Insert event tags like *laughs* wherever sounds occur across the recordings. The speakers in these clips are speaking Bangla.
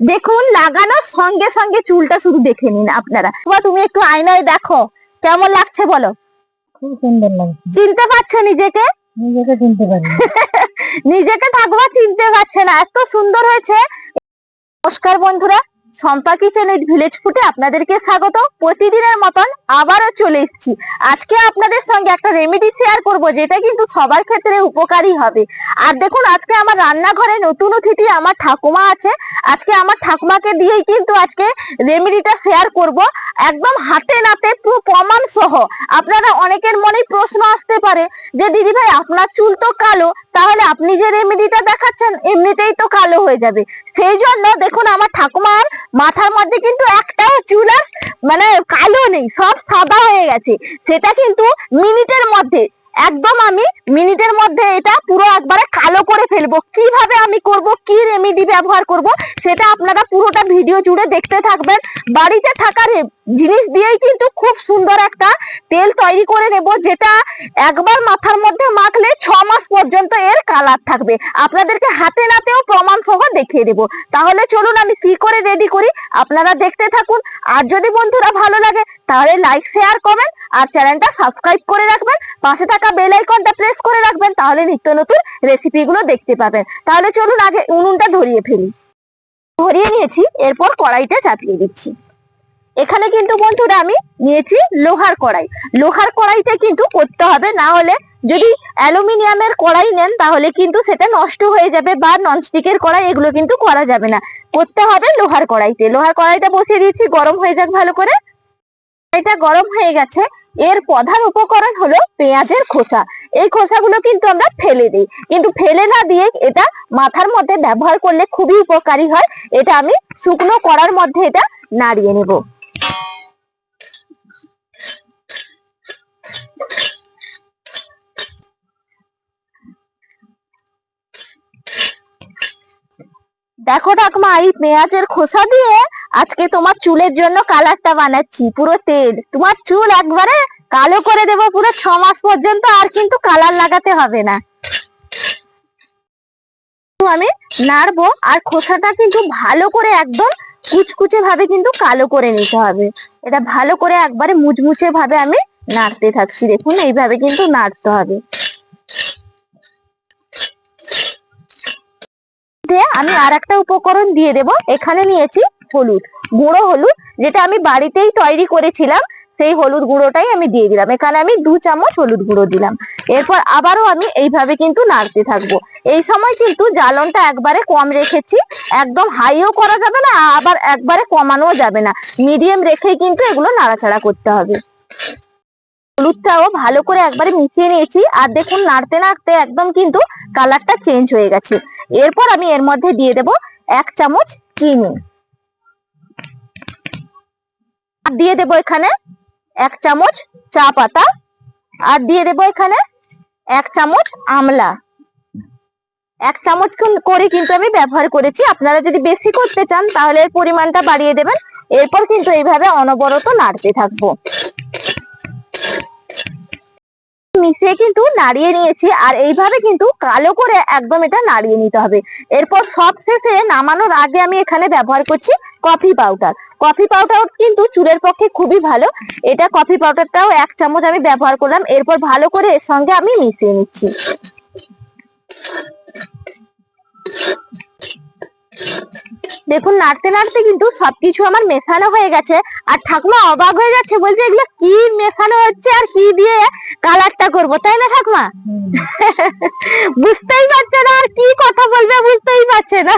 দেখুন লাগানোর সঙ্গে সঙ্গে চুলটা শুধু দেখে নিন আপনারা। বা তুমি একটু আয়নায় দেখো। কেমন লাগছে বলো? খুব সুন্দর লাগছে। চিনতে পারছ নিজেকে? নিজেকে চিনতে পারি। *laughs* নিজেকে ঠাকুমা চিনতে পারছে না। এত সুন্দর হয়েছে। নমস্কার বন্ধুরা। সম্পা কিচেন ভিলেজ ফুটে আপনাদেরকে স্বাগত। প্রতিদিনের মতন আবারও চলে এসেছি। আজকে আপনাদের সঙ্গে একটা রেমেডি শেয়ার করব, যেটা কিন্তু সবার ক্ষেত্রে উপকারী হবে। আর দেখুন, আজকে আমার রান্নাঘরে নতুন অতিথি আমার ঠাকুমা আছে। আজকে আমার ঠাকুমাকে দিয়েই কিন্তু আজকে রেমেডিটা শেয়ার করব। একদম হাতে নাতে, পুরো প্রমাণ সহ। আপনারা অনেকের মনে প্রশ্ন আসতে পারে যে, দিদি ভাই, আপনার চুল তো কালো, তাহলে আপনি যে রেমেডিটা দেখাচ্ছেন, এমনিতেই তো কালো হয়ে যাবে। সেই জন্য দেখুন, আমার ঠাকুমার মাথার মধ্যে কিন্তু একটাও চুল আর মানে কালো নেই, সব সাদা হয়ে গেছে। সেটা কিন্তু মিনিটের মধ্যে, একদম আমি মিনিটের মধ্যে এটা পুরো একবারে কালো করে ফেলব। কীভাবে আমি করব, কি রেমিডি ব্যবহার করব, সেটা আপনারা পুরোটা ভিডিও জুড়ে দেখতে থাকবেন। বাড়িতে থাকা জিনিস দিয়েই কিন্তু খুব সুন্দর একটা তেল তৈরি করে নেব, যেটা একবার মাথার মধ্যে মাখলে ছ মাস পর্যন্ত এর কালার থাকবে। আপনাদেরকে হাতে নাতেও প্রমাণ সহ দেখিয়ে দেব। তাহলে চলুন আমি কি করে রেডি করি? আপনারা দেখতে থাকুন। আর যদি বন্ধুরা ভালো লাগে, তাহলে লাইক শেয়ার কমেন্ট আর চ্যানেলটা সাবস্ক্রাইব করে রাখবেন। পাশে থাকা বেল আইকনটা প্রেস করে রাখবেন, তাহলে নিত্য নতুন রেসিপিগুলো দেখতে পাবেন। তাহলে চলুন আগে উনুনটা ধরিয়ে ফেলি। ধরিয়ে নিয়েছি, এরপর কড়াইটা চাপিয়ে দিচ্ছি। এখানে কিন্তু বন্ধুরা আমি নিয়েছি লোহার কড়াই। লোহার কড়াইতে কিন্তু করতে হবে, না হলে যদি অ্যালুমিনিয়ামের কড়াই নেন তাহলে কিন্তু সেটা নষ্ট হয়ে যাবে বা ননস্টিকের কড়াই এগুলো কিন্তু করা যাবে না। করতে হবে লোহার কড়াইতে। লোহার কড়াইটা বসিয়ে দিচ্ছি, গরম হয়ে যাক ভালো করে। এটা গরম হয়ে গেছে। এর প্রধান উপকরণ হলো পেঁয়াজের খোসা। এই খোসাগুলো কিন্তু আমরা ফেলে দিই। কিন্তু ফেলে না দিয়ে এটা মাথার মধ্যে ব্যবহার করলে খুবই উপকারী হয়। এটা আমি শুকনো কড়ার মধ্যে এটা নাড়িয়ে নেব। দেখো ঠাকুমা, এই পেঁয়াজের খোসা দিয়ে আজকে তোমার চুলের জন্য কালারটা বানাচ্ছি, পুরো তেল। তোমার চুল একবারে কালো করে দেবো পুরো ছ মাস পর্যন্ত, আর কিন্তু কালার লাগাতে হবে না। আমি নাড়বো, আর খোসাটা কিন্তু ভালো করে একদম কুচকুচে ভাবে কিন্তু কালো করে নিতে হবে। এটা ভালো করে একবারে মুচমুচে ভাবে আমি নাড়তে থাকছি, দেখুন, এইভাবে কিন্তু নাড়তে হবে। আমি আর একটা উপকরণ দিয়ে দেব। এখানে নিয়েছি হলুদ গুঁড়ো হলুদ, যেটা আমি বাড়িতেই তৈরি করেছিলাম। সেই হলুদ গুঁড়োটাই আমি দিয়ে দিলাম। এখানে আমি দু চামচ হলুদ গুঁড়ো দিলাম। এরপর আবারও আমি এইভাবে কিন্তু নাড়তে থাকব। এই সময় কিন্তু জ্বালনটা একবারে কম রেখেছি। একদম হাইও করা যাবে না, আবার একবারে কমানোও যাবে না। মিডিয়াম রেখেই কিন্তু এগুলো নাড়াচাড়া করতে হবে। হলুদটাও ভালো করে একবারে মিশিয়ে নিয়েছি। আর দেখুন, নাড়তে নাড়তে একদম কিন্তু কালারটা চেঞ্জ হয়ে গেছে। এরপর আমি এর মধ্যে দিয়ে দেব এক চামচ চিনি। আর দিয়ে দেব এখানে এক চামচ চা পাতা। আর দিয়ে দেব এখানে এক চামচ আমলা। এক চামচ করে কিন্তু আমি ব্যবহার করেছি। আপনারা যদি বেশি করতে চান, তাহলে এর পরিমাণটা বাড়িয়ে দেবেন। এরপর কিন্তু এইভাবে অনবরত নাড়তে থাকব। মিশিয়ে কিন্তু নাড়িয়ে নিয়েছি আর এইভাবে কিন্তু কালো করে একদম এটা নাড়িয়ে নিতে হবে। এরপর সব শেষে নামানোর আগে আমি এখানে ব্যবহার করছি কফি পাউডার কফি পাউডার কিন্তু চুলের পক্ষে খুবই ভালো। এটা কফি পাউডারটাও এক চামচ আমি ব্যবহার করলাম। এরপর ভালো করে এর সঙ্গে আমি মিশিয়ে নিচ্ছি। দেখুন নাড়তে নাড়তে কিন্তু সবকিছু আমার মেশানো হয়ে গেছে। আর ঠাকুমা অবাক হয়ে যাচ্ছে বলছে এগুলো কি মেশানো হচ্ছে আর কি দিয়ে কালারটা করব? তাই না ঠাকুমা? বুঝতেই পারছে না আর কি কথা বলবে বুঝতেই পারছে না।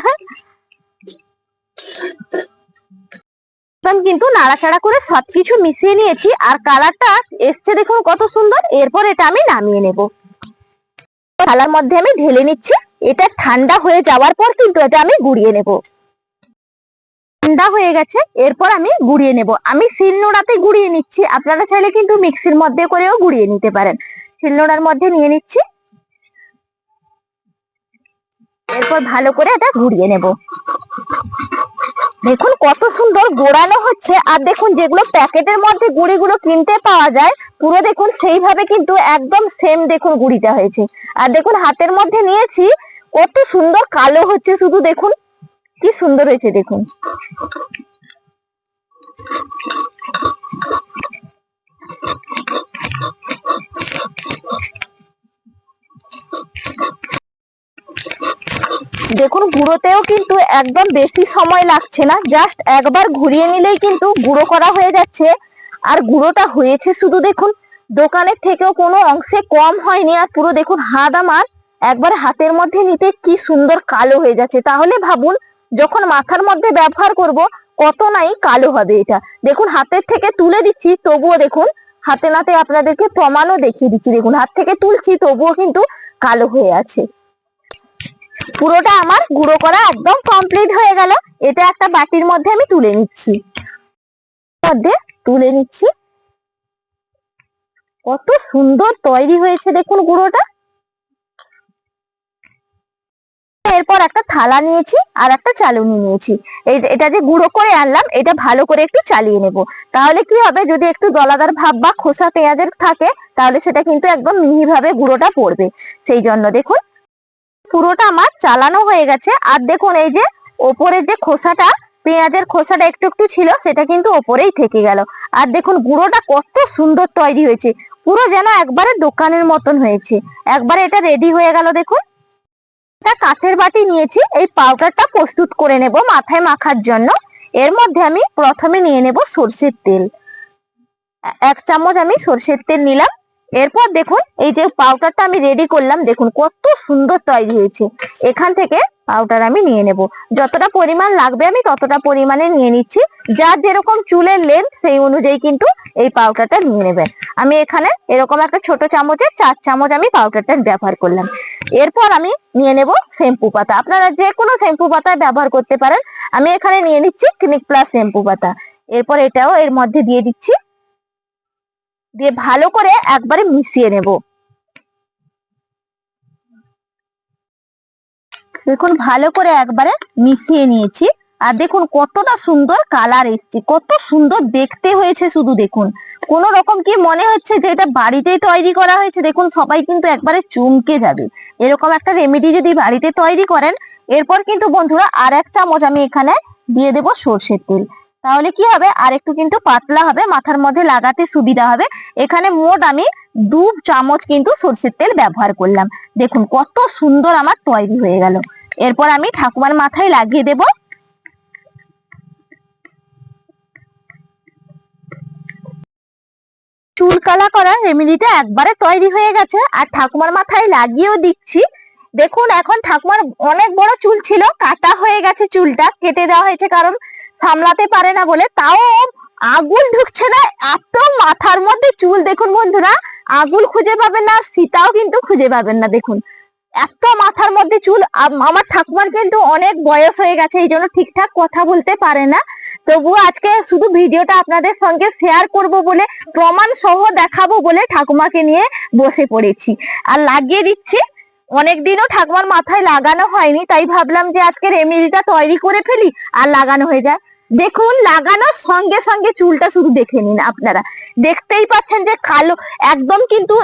কিন্তু নাড়াচাড়া করে সবকিছু মিশিয়ে নিয়েছি আর কালারটা এসছে দেখুন কত সুন্দর। এরপর এটা আমি নামিয়ে নেব। থালার মধ্যে আমি ঢেলে নিচ্ছি। এটা ঠান্ডা হয়ে যাওয়ার পর কিন্তু এটা আমি গুড়িয়ে নেব। ঠান্ডা হয়ে গেছে, এরপর আমি গুড়িয়ে নেব। আমি শিলনোড়াতে গুড়িয়ে নিচ্ছি, আপনারা চাইলে কিন্তু মিক্সির মধ্যে করেও গুড়িয়ে নিতে পারেন। শিলনোড়ার মধ্যে নিয়ে নিচ্ছি। এরপর ভালো করে এটা গুড়িয়ে নেব। দেখুন কত সুন্দর গোড়ানো হচ্ছে, আর দেখুন যেগুলো প্যাকেটের মধ্যে গুড়িগুলো কিনতে পাওয়া যায়, পুরো দেখুন সেইভাবে কিন্তু একদম সেম দেখুন গুড়িটা হয়েছে। আর দেখুন হাতের মধ্যে নিয়েছি কত সুন্দর কালো হচ্ছে, শুধু দেখুন। কি সুন্দর হয়েছে, দেখুন। দেখুন, গুঁড়োতেও কিন্তু একদম বেশি সময় লাগছে না। জাস্ট একবার ঘুরিয়ে নিলেই কিন্তু গুঁড়ো করা হয়ে যাচ্ছে। আর গুঁড়োটা হয়েছে শুধু দেখুন, দোকানের থেকেও কোনো অংশে কম হয়নি। আর পুরো দেখুন, হাত আমার একবার হাতের মধ্যে নিতে কি সুন্দর কালো হয়ে যাচ্ছে। তাহলে ভাবুন, যখন মাথার মধ্যে ব্যবহার করব, কত নাই কালো হবে এটা। দেখুন, হাতের থেকে তুলে দিচ্ছি, তবুও দেখুন, হাতে নাতে আপনাদেরকে প্রমাণও দেখিয়ে দিচ্ছি। দেখুন, হাত থেকে তুলছি, তবুও কিন্তু কালো হয়ে আছে। পুরোটা আমার গুঁড়ো করা একদম কমপ্লিট হয়ে গেল। এটা একটা বাটির মধ্যে আমি তুলে নিচ্ছি। মধ্যে তুলে নিচ্ছি। কত সুন্দর তৈরি হয়েছে দেখুন গুঁড়োটা। এরপর একটা থালা নিয়েছি আর একটা চালুনি নিয়েছি। এটা যে গুঁড়ো করে আনলাম, এটা ভালো করে একটু চালিয়ে নেব। তাহলে কি হবে, যদি একটু দলাদার ভাব বা খোসা পেঁয়াজের থাকে, তাহলে সেটা কিন্তু একদম মিহি ভাবে গুঁড়োটা পড়বে। সেই জন্য দেখুন, পুরোটা আমার চালানো হয়ে গেছে। আর দেখুন, এই যে ওপরের যে খোসাটা, পেঁয়াজের খোসাটা একটু একটু ছিল, সেটা কিন্তু ওপরেই থেকে গেল। আর দেখুন, গুঁড়োটা কত সুন্দর তৈরি হয়েছে। পুরো যেন একবারে দোকানের মতন হয়েছে। একবারে এটা রেডি হয়ে গেল, দেখুন। একটা কাঁচের বাটি নিয়েছি, এই পাউডারটা প্রস্তুত করে নেব মাথায় মাখার জন্য। এর মধ্যে আমি প্রথমে নিয়ে নেব সর্ষের তেল। এক চামচ আমি সর্ষের তেল নিলাম। এরপর দেখুন, এই যে পাউডারটা আমি রেডি করলাম, দেখুন কত সুন্দর তৈরি হয়েছে। এখান থেকে পাউডার আমি নিয়ে নেব। যতটা পরিমাণ লাগবে আমি ততটা পরিমাণে নিয়ে নিচ্ছি। যার যেরকম চুলের লেন্থ সেই অনুযায়ী কিন্তু এই পাউডারটা নিয়ে নেবেন আমি এখানে এরকম একটা ছোট চামচে চার চামচ আমি পাউডারটা ব্যবহার করলাম। এরপর আমি নিয়ে নেব শ্যাম্পু পাতা। আপনারা যে কোনো শ্যাম্পু পাতা ব্যবহার করতে পারেন। আমি এখানে নিয়ে নিচ্ছি ক্লিনিক প্লাস শ্যাম্পু পাতা। এরপর এটাও এর মধ্যে দিয়ে দিচ্ছি। দিয়ে ভালো করে একবারে মিশিয়ে নেব। দেখুন, ভালো করে একবারে মিশিয়ে নিয়েছি। আর দেখুন, কতটা সুন্দর কালার এসছে, কত সুন্দর দেখতে হয়েছে শুধু দেখুন। কোন রকম কি মনে হচ্ছে যে এটা বাড়িতেই তৈরি করা হয়েছে? দেখুন, সবাই কিন্তু একবারে চমকে যাবে। এরকম একটা রেমেডি যদি বাড়িতে তৈরি করেন, এরপর কিন্তু বন্ধুরা আর এক চামচ আমি এখানে দিয়ে দেব সর্ষের তেল। তাহলে কি হবে? আর একটু কিন্তু পাতলা হবে, মাথার মধ্যে লাগাতে সুবিধা হবে। এখানে মোট আমি দু চামচ কিন্তু সর্ষের তেল ব্যবহার করলাম। দেখুন, কত সুন্দর আমার তৈরি হয়ে গেল। এরপর আমি ঠাকুমার মাথায় লাগিয়ে দেব। চুল কালা করার রেমেডিটা একবারে তৈরি হয়ে গেছে, আর ঠাকুমার মাথায় লাগিয়েও দিচ্ছি। দেখুন, এখন ঠাকুমার অনেক বড় চুল ছিল, কাটা হয়ে গেছে চুলটা, কেটে দেওয়া হয়েছে, কারণ সামলাতে পারে না বলে তাও আগুন ঢুকছে না, এত মাথার মধ্যে চুল দেখুন বন্ধুরা, আগুন খুঁজে পাবেন না, আর সীতাও কিন্তু খুঁজে পাবেন না, দেখুন। এত মাথার মধ্যে চুল আমার ঠাকুমার কিন্তু অনেক বয়স হয়ে গেছে, এই জন্য ঠিকঠাক কথা বলতে পারে না। তবুও আজকে শুধু ভিডিওটা আপনাদের সঙ্গে শেয়ার করব বলে, প্রমাণ সহ দেখাবো বলে ঠাকুমাকে নিয়ে বসে পড়েছি। আর লাগিয়ে দিচ্ছি, অনেকদিনও ঠাকুমার মাথায় লাগানো হয়নি, তাই ভাবলাম যে আজকে রেমেডিটা তৈরি করে ফেলি, আর লাগানো হয়ে যায়। দেখুন, লাগানোর সঙ্গে সঙ্গে চুলটা শুধু দেখে নিন আপনারা। দেখতেই পাচ্ছেন যে কালো, একদম কিন্তু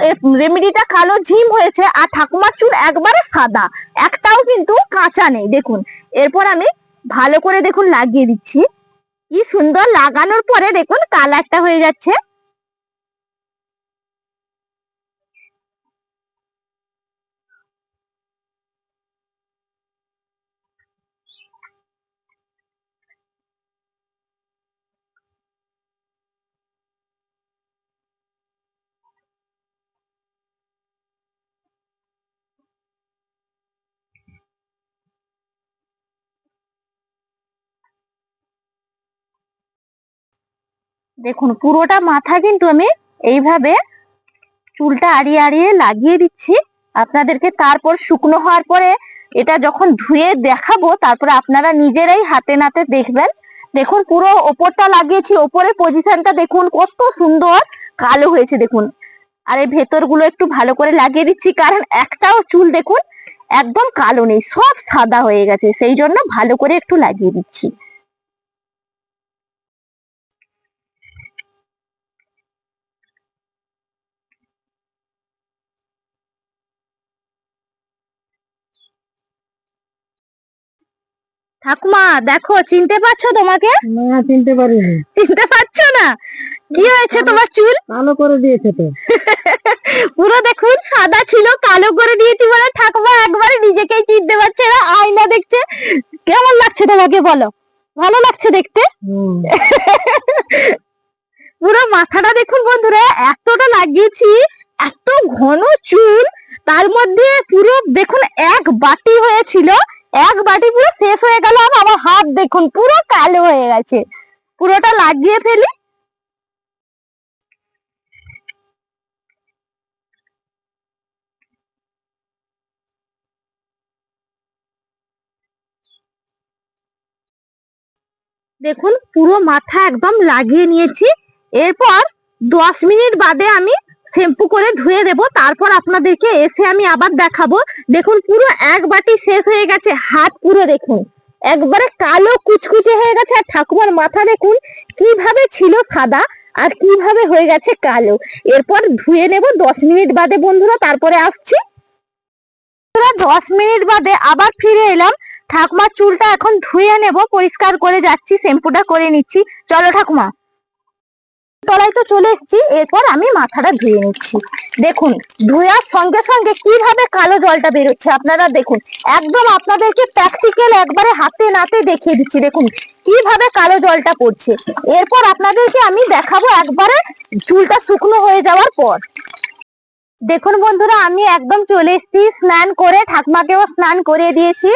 রেমেডিটা কালো ঝিম হয়েছে আর ঠাকুমার চুল একবারে সাদা, একটাও কিন্তু কাঁচা নেই। দেখুন, এরপর আমি ভালো করে দেখুন লাগিয়ে দিচ্ছি। কি সুন্দর লাগানোর পরে দেখুন কালারটা হয়ে যাচ্ছে। দেখুন, পুরোটা মাথা কিন্তু আমি এইভাবে চুলটা আড়িয়ে আড়িয়ে লাগিয়ে দিচ্ছি। আপনাদেরকে তারপর শুকনো হওয়ার পরে এটা যখন ধুয়ে দেখাবো, তারপরে আপনারা নিজেরাই হাতে নাতে দেখবেন। দেখুন, পুরো ওপরটা লাগিয়েছি, ওপরের পজিশনটা দেখুন, কত সুন্দর কালো হয়েছে, দেখুন। আর এই ভেতরগুলো একটু ভালো করে লাগিয়ে দিচ্ছি, কারণ একটাও চুল দেখুন, একদম কালো নেই, সব সাদা হয়ে গেছে, সেই জন্য ভালো করে একটু লাগিয়ে দিচ্ছি। ঠাকুমা দেখো চিনতে পারছ তোমাকে? না চিনতে পারিনি। চিনতে পারছ না? কি হয়েছে তোমার চুল? কালো করে দিয়েছে তো। পুরো দেখুন সাদা ছিল কালো করে দিয়েছি বলে ঠাকুমা একবারে নিজেকেই চিনতে পারছে না আয়না দেখছে। কেমন লাগছে তোমাকে বলো? ভালো লাগছে দেখতে? পুরো মাথাটা দেখুন বন্ধুরা এতটা লাগিয়েছি এত ঘন চুল তার মধ্যে পুরো দেখুন এক বাটি হয়েছিল এক বাটি পুরো শেষ হয়ে গেল। দেখুন, পুরো কালো হয়ে গেছে। পুরোটা লাগিয়ে ফেলি। দেখুন, পুরো মাথা একদম লাগিয়ে নিয়েছি। এরপর দশ মিনিট বাদে আমি শ্যাম্পু করে ধুয়ে দেব। তারপর আপনাদেরকে এসে আমি আবার দেখাবো। দেখুন, পুরো এক বাটি শেষ হয়ে গেছে। হাত পুরো দেখুন। একবারে কালো কুচকুচে হয়ে গেছে, আর ঠাকুমার মাথা দেখুন কীভাবে ছিল সাদা আর কীভাবে হয়ে গেছে কালো। এরপর ধুয়ে নেব দশ মিনিট বাদে বন্ধুরা, তারপরে আসছি। দশ মিনিট বাদে আবার ফিরে এলাম। ঠাকুমার চুলটা এখন ধুয়ে নেব, পরিষ্কার করে যাচ্ছি, শ্যাম্পুটা করে নিচ্ছি। চলো ঠাকুমা। তলায় তো চলে এসেছি, এরপর আমি মাথাটা ধুয়ে নিচ্ছি। দেখুন, ধোয়ার সঙ্গে সঙ্গে কীভাবে কালো জলটা বেরোচ্ছে, আপনারা দেখুন। একদম আপনাদেরকে প্র্যাকটিক্যাল একবারে হাতে নাতে দেখিয়ে দিচ্ছি, দেখুন কীভাবে কালো জলটা পড়ছে। এরপর আপনাদেরকে আমি দেখাবো একবারে চুলটা শুকনো হয়ে যাওয়ার পর। দেখুন বন্ধুরা আমি একদম চলে এসেছি স্নান করে ঠাকুমাকেও স্নান করিয়ে দিয়েছি।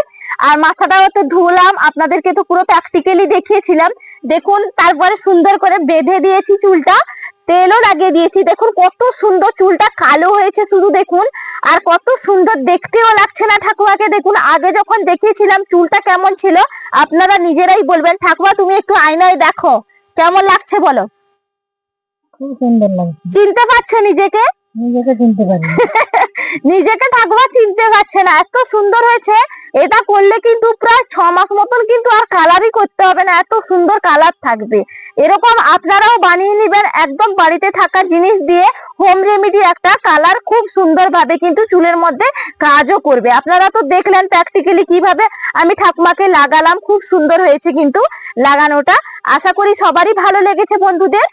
আর মাথাটাও তো ধুলাম আপনাদেরকে তো পুরো প্র্যাকটিক্যালি দেখিয়েছিলাম। দেখুন তারপরে সুন্দর করে বেঁধে দিয়েছি চুলটা তেলও লাগিয়ে দিয়েছি। দেখুন কত সুন্দর চুলটা কালো হয়েছে শুধু দেখুন আর কত সুন্দর দেখতেও লাগছে না ঠাকুমাকে। দেখুন আগে যখন দেখিয়েছিলাম চুলটা কেমন ছিল আপনারা নিজেরাই বলবেন ঠাকুমা তুমি একটু আয়নায় দেখো কেমন লাগছে বলো? খুব সুন্দর লাগছে। চিনতে পারছ নিজেকে? নিজেকে চিনতে পারি *laughs* নিজেকে চিনতে পারছে না। এত সুন্দর হয়েছে। এটা করলে কিন্তু প্রায় ছ মাস মতন কিন্তু আর কালারই করতে হবে না। এত সুন্দর কালার থাকবে। এরকম আপনারাও বানিয়ে নেবেন একদম বাড়িতে থাকা জিনিস দিয়ে। হোম রেমেডি একটা কালার খুব সুন্দর ভাবে কিন্তু চুলের মধ্যে কাজও করবে। আপনারা তো দেখলেন প্র্যাকটিক্যালি কীভাবে আমি ঠাকুমাকে লাগালাম খুব সুন্দর হয়েছে কিন্তু লাগানোটা। আশা করি সবারই ভালো লেগেছে বন্ধুদের।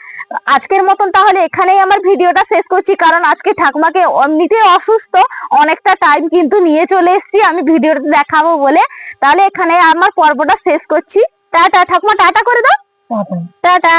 আজকের মতন তাহলে এখানেই আমার ভিডিওটা শেষ করছি কারণ আজকে ঠাকুমাকে এমনিতেই অসুস্থ অনেকটা টাইম কিন্তু নিয়ে চলে এসেছি আমি ভিডিওটা দেখাবো বলে। তাহলে এখানে আমার পর্বটা শেষ করছি। টাটা ঠাকুমা টাটা করে দাও। টাটা।